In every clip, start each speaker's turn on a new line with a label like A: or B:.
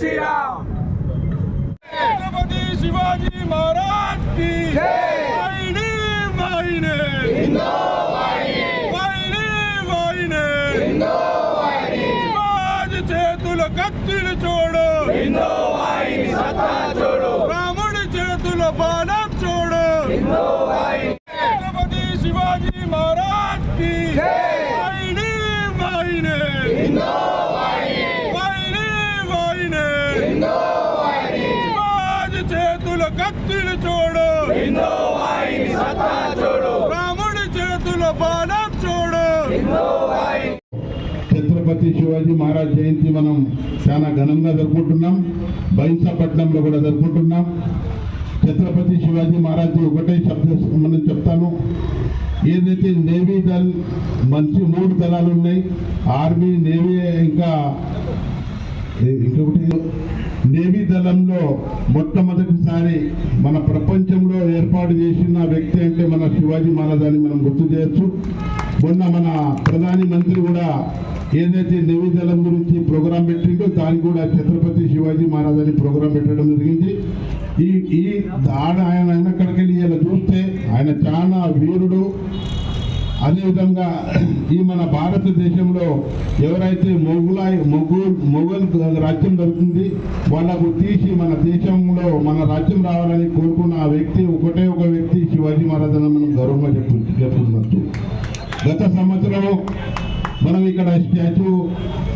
A: శ్రీరామ్ శివాజీ మహారాజ్కి శివాజీ చేతుల కత్తిని చూడు రాముడి చేతుల బాణం చూడు ఛత్రపతి శివాజీ మహారాజ్కి వాహిని వాహిని వాహిని వాహిని శివాజీ చేతుల కత్తిని చూడు. రాముడి చేతుల బాణం చూడు.
B: ఛత్రపతి శివాజీ మహారాజ్ జయంతి మనం చాలా ఘనంగా జరుపుకుంటున్నాం. బైంసాపట్నంలో కూడా జరుపుకుంటున్నాం. ఛత్రపతి శివాజీ మహారాజ్ ఒకటే శబ్ద మనం చెప్తాను. ఏదైతే నేవీ దళ్ మంచి మూడు దళాలు ఉన్నాయి ఆర్మీ నేవీ ఇంకా ఇంకొకటి నేవీ దళంలో మొట్టమొదటిసారి మన ప్రపంచంలో ఏర్పాటు చేసిన వ్యక్తి అంటే మన శివాజీ మహారాజ్ అని మనం గుర్తు చేయొచ్చు. మొన్న మన ప్రధాని మంత్రి కూడా ఏదైతే నేవీ దళం గురించి ప్రోగ్రాం పెట్టిందో దానికి కూడా ఛత్రపతి శివాజీ మహారాజ్ అని ప్రోగ్రాం పెట్టడం జరిగింది. ఈ ఈ ఆడ ఆయన అక్కడికి వెళ్ళి ఇలా చూస్తే ఆయన చాలా వీరుడు. అదేవిధంగా ఈ మన భారతదేశంలో ఎవరైతే మొగులాయి మొగు మొఘల్ రాజ్యం దొరుకుతుంది వాళ్ళకు తీసి మన దేశంలో మన రాజ్యం రావాలని కోరుకున్న ఆ వ్యక్తి ఒకటే ఒక వ్యక్తి శివాజీ మహారాజ్ అని మనం గౌరవంగా చెప్పు చెప్పుకున్నట్టు గత సంవత్సరం మనం ఇక్కడ స్టాచ్యూ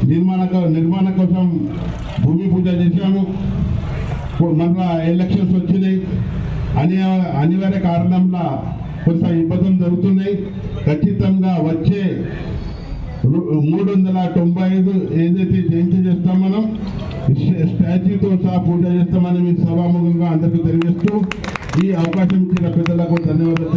B: నిర్మాణ నిర్మాణ కోసం భూమి పూజ చేశాము. మన మళ్ళా ఎలక్షన్స్ వచ్చినాయి. అని అనివార్య కారణంలో కొంత ఇబ్బందులు జరుగుతున్నాయి ఖచ్చితంగా వచ్చే మూడు వందల తొంభై ఐదు ఏదైతే జయంతి చేస్తాం మనం స్టాచ్యూతో సహా పూజ చేస్తామని మీ సభాముఖంగా అందరికీ తెలియజేస్తూ ఈ అవకాశం ఇచ్చిన పెద్దలకు ధన్యవాదాలు